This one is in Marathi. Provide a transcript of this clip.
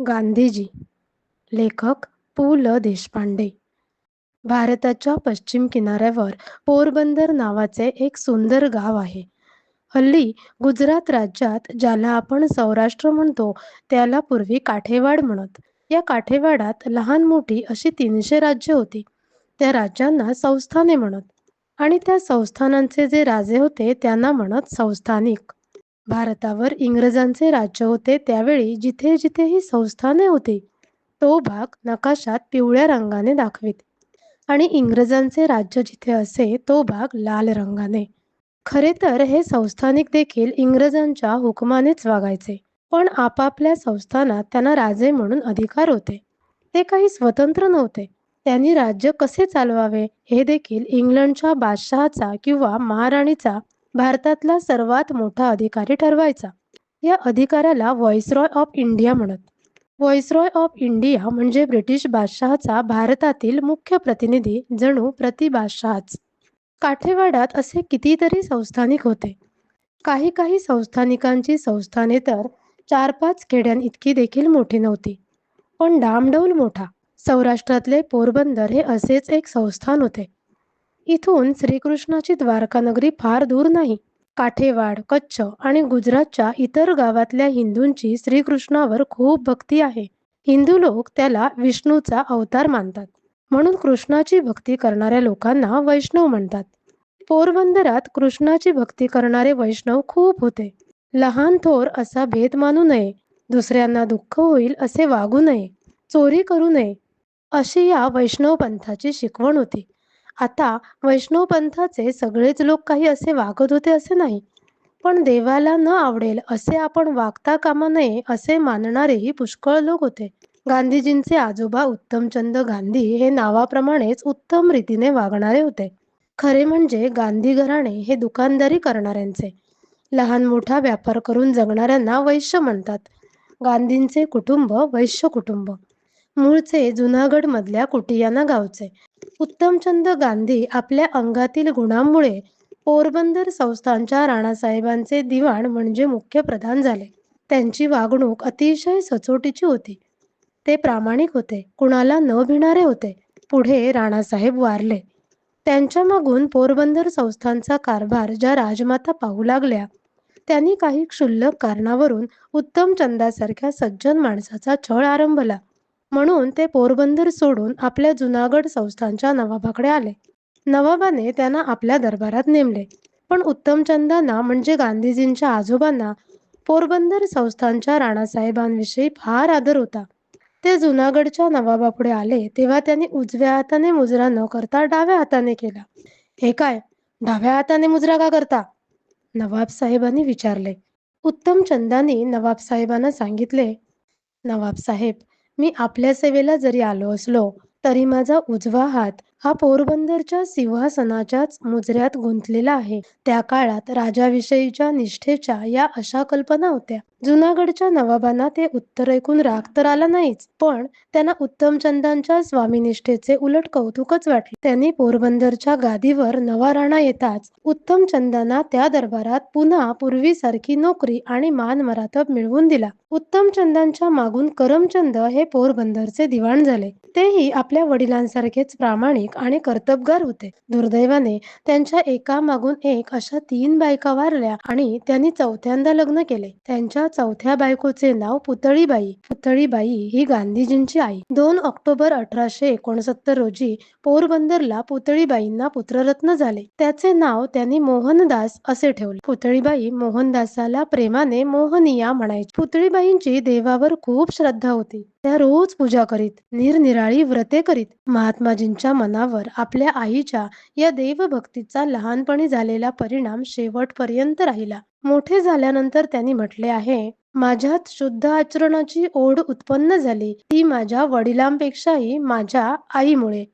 गांधीजी लेखक पु. ल. देशपांडे. भारताच्या पश्चिम किनाऱ्यावर पोरबंदर नावाचे एक सुंदर गाव आहे. हल्ली गुजरात राज्यात ज्याला आपण सौराष्ट्र म्हणतो त्याला पूर्वी काठेवाड म्हणत. या काठेवाडात लहान मोठी अशी तीनशे राज्य होती. त्या राज्यांना संस्थाने म्हणत. आणि त्या संस्थानांचे जे राजे होते त्यांना म्हणत संस्थानिक. भारतावर इंग्रजांचे राज्य होते त्यावेळी जिथे जिथे ही संस्थाने होती तो भाग नकाशात पिवळ्या रंगाने दाखवित. आणि इंग्रजांचे राज्य जिथे असे तो भाग लाल रंगाने. खरे तर हे संस्थानिक देखील इंग्रजांच्या हुकमानेच वागायचे. पण आपापल्या संस्थानात त्यांना राजे म्हणून अधिकार होते. ते काही स्वतंत्र नव्हते. त्यांनी राज्य कसे चालवावे हे देखील इंग्लंडच्या बादशहाचा किंवा महाराणीचा भारतातला सर्वात मोठा अधिकारी ठरवायचा. या अधिकाऱ्याला व्हॉइसरॉय ऑफ इंडिया म्हणत. व्हॉइसरॉय ऑफ इंडिया म्हणजे ब्रिटिश बादशहाचा भारतातील मुख्य प्रतिनिधी जणू प्रति बादशहाच. काठेवाडात असे कितीतरी संस्थानिक होते. काही काही संस्थानिकांची संस्थाने तर चार पाच खेड्यां इतकी देखील मोठी नव्हती. पण डामडौल मोठा सौराष्ट्रातले पोरबंदर हे असेच एक संस्थान होते. इथून श्रीकृष्णाची द्वारका नगरी फार दूर नाही. काठेवाड कच्छ आणि गुजरातच्या इतर गावातल्या हिंदूंची श्रीकृष्णावर खूप भक्ती आहे. हिंदू लोक त्याला विष्णूचा अवतार मानतात. म्हणून कृष्णाची भक्ती करणाऱ्या लोकांना वैष्णव म्हणतात. पोरबंदरात कृष्णाची भक्ती करणारे वैष्णव खूप होते. लहान थोर असा भेद मानू नये. दुसऱ्यांना दुःख होईल असे वागू नये. चोरी करू नये. अशी या वैष्णव पंथाची शिकवण होती. आता वैष्णव पंथाचे सगळेच लोक काही असे वागत होते असे नाही. पण देवाला न आवडेल असे आपण वागता कामा नये असे मानणारेही पुष्कळ लोक होते. गांधीजींचे आजोबा उत्तमचंद गांधी हे नावाप्रमाणेच उत्तम रीतीने वागणारे होते. खरे म्हणजे गांधी घराणे हे दुकानदारी करणाऱ्यांचे. लहान मोठा व्यापार करून जगणाऱ्यांना वैश्य म्हणतात. गांधींचे कुटुंब वैश्य कुटुंब. मूळचे जुनागड मधल्या कुटियाना गावचे. उत्तमचंद गांधी आपल्या अंगातील गुणांमुळे पोरबंदर संस्थांच्या राणासाहेबांचे दिवाण म्हणजे मुख्य प्रधान झाले. त्यांची वागणूक अतिशय सचोटीची होती. ते प्रामाणिक होते कुणाला न भिणारे होते पुढे राणासाहेब वारले. त्यांच्या मागून पोरबंदर संस्थांचा कारभार ज्या राजमाता पाहू लागल्या त्यांनी काही क्षुल्लक कारणावरून उत्तमचंदासारख्या सज्जन माणसाचा छळ आरंभला. म्हणून ते पोरबंदर सोडून आपल्या जुनागड संस्थांच्या नवाबाकडे आले. नवाबाने त्यांना आपल्या दरबारात नेमले. पण उत्तमचंदांना म्हणजे गांधीजींच्या आजोबांना पोरबंदर संस्थांच्या राणासाहेबांविषयी फार आदर होता. ते जुनागडच्या नवाबापुढे आले तेव्हा त्यांनी उजव्या हाताने मुजरा न करता डाव्या हाताने केला. हे काय? डाव्या हाताने मुजरा का करता? नवाब साहेबांनी विचारले. उत्तमचंदांनी नवाब साहेबांना सांगितले नवाब साहेब मी आपल्या सेवेला जरी आलो असलो तरी माझा उजवा हात हा पोरबंदरच्या सिंहासनाच्याच मुजऱ्यात गुंतलेला आहे. त्या काळात राजाविषयीच्या निष्ठेच्या या अशा कल्पना होत्या. जुनागडच्या नवाबांना ते उत्तर ऐकून राग तर आला नाहीच पण त्यांना उत्तमचंदांच्या स्वामीनिष्ठेचे उलट कौतुकच वाटले. त्यांनी पोरबंदरच्या गादीवर नवा राणा येताच उत्तमचंदांना त्या दरबारात पुन्हा पूर्वीसारखी नोकरी आणि मान मरातब मिळवून दिला. उत्तमचंदांच्या मागून करमचंद हे पोरबंदरचे दिवाण झाले. तेही आपल्या वडिलांसारखेच प्रामाणिक आणि कर्तबगार होते. दुर्दैवाने त्यांच्या एका मागून एक अशा तीन बायका वारल्या आणि त्यांनी चौथ्यांदा लग्न केले. त्यांच्या चौथ्या बायकोचे नाव पुतळीबाई. पुतळीबाई ही गांधीजींची आई. दोन ऑक्टोबर अठराशे एकोणसत्तर रोजी पोरबंदरला पुतळीबाईंना पुत्ररत्न झाले. त्याचे नाव त्यांनी मोहनदास असे ठेवले. पुतळीबाई मोहनदासाला प्रेमाने मोहनिया म्हणायची. पुतळीबाईंची देवावर खूप श्रद्धा होती. त्या रोज पूजा करीत निरनिराळी व्रते करीत महात्माजींच्या मनावर आपल्या आईच्या या देवभक्तीचा लहानपणी झालेला परिणाम शेवटपर्यंत राहिला. मोठे झाल्यानंतर त्यांनी म्हटले आहे माझ्यात शुद्ध आचरणाची ओढ उत्पन्न झाली ती माझ्या वडिलांपेक्षाही माझ्या आईमुळे.